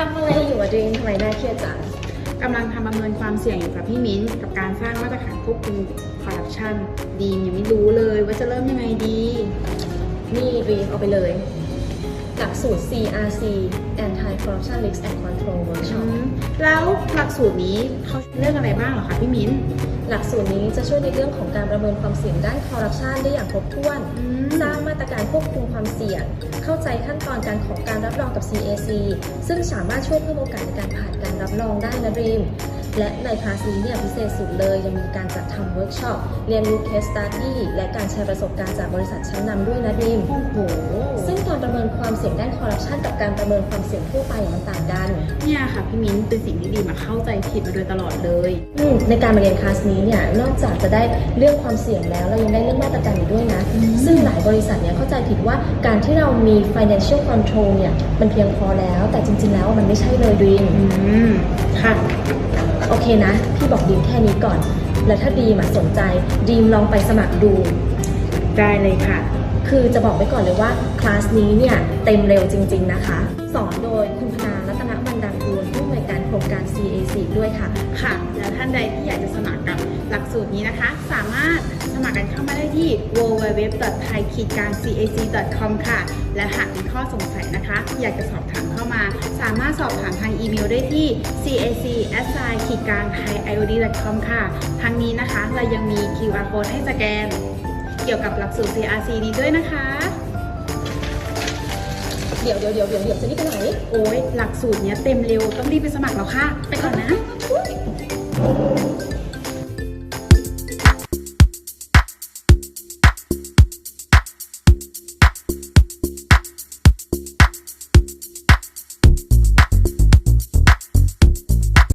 ทำอะไรอยู่อะดรีมทำไมน่าเครียดจังกำลังทำประเมินความเสี่ยงอยู่กับพี่มิ้นกับการสร้างมาตรฐานควบคุมคอร์รัปชันดีมยังไม่รู้เลยว่าจะเริ่มยังไงดี นี่ดีมเอาไปเลย หลักสูตร CRC Anti Corruption Risk and Control อื Workshop มแล้วหลักสูตรนี้เขาเรื่องอะไรบ้างเหรอคะพี่มิ้น หลักสูตรนี้จะช่วยในเรื่องของการประเมินความเสี่ยงด้านคอร์รัปชันได้อย่างครบถ้วนอืมสร้างมาตรการควบคุมความเสี่ยง เข้าใจขั้นตอนการขอการรับรองกับ CAC ซึ่งสามารถช่วยเพิ่มโอกาสในการผ่านการรับรองได้นะดรีมและในคลาสนี้เนี่ยพิเศษสุดเลยยังมีการจัดทำเวิร์กช็อปเรียนรู้เคสตัดดี้และการแชร์ประสบการณ์จากบริษัทชั้นนำด้วยนะดรีมโอ้โห ความเสี่ยงด้านคอร์รัปชันกับการประเมินความเสี่ยงทั่วไปมันต่างกันเนี่ยค่ะพี่มิ้นเป็นสิ่งที่ดีมาเข้าใจผิดมาโดยตลอดเลยอืมในการมาเรียนคลาสนี้เนี่ยนอกจากจะได้เรื่องความเสี่ยงแล้วเรายังได้เรื่องมาตรการอีกด้วยนะอืมซึ่งหลายบริษัทเนี่ยเข้าใจผิดว่าการที่เรามี financial control เนี่ยมันเพียงพอแล้ว แต่จริง ๆ แล้วมันไม่ใช่เลยดรีมอืมค่ะโอเคนะ พี่บอกดีมแค่นี้ก่อน แล้วถ้าดีมอะสนใจดีมลองไปสมัครดู ได้เลยค่ะ คือจะบอกไว้ก่อนเลยว่าคลาสนี้เนี่ยเต็มเร็วจริง ๆ นะคะ สอนโดยคุณพนารัตนบันดังกูลผู้อำนวยการโครงการ CAC ด้วยค่ะ ค่ะ แล้วท่านใดที่อยากจะสมัครกับหลักสูตรนี้นะคะ สามารถสมัครกันเข้ามาได้ที่ www.thai-cac.com ค่ะ และหากมีข้อสงสัยนะคะ อยากจะสอบถามเข้ามา สามารถสอบถามทางอีเมลได้ที่ cac.si-thai-iod.com ค่ะ ทางนี้นะคะเรายังมี QR code ให้สแกน กี่ยวกับหลักสูตร CRC ดีด้วยนะคะ เดี๋ยวเดี๋ยวเดี๋ยวเดี๋ยวเดี๋ยวจะรีบไปไหนโอ้ยหลักสูตรเนี้ยเต็มเร็วต้องรีบไปสมัครแล้วค่ะ ไปก่อนนะ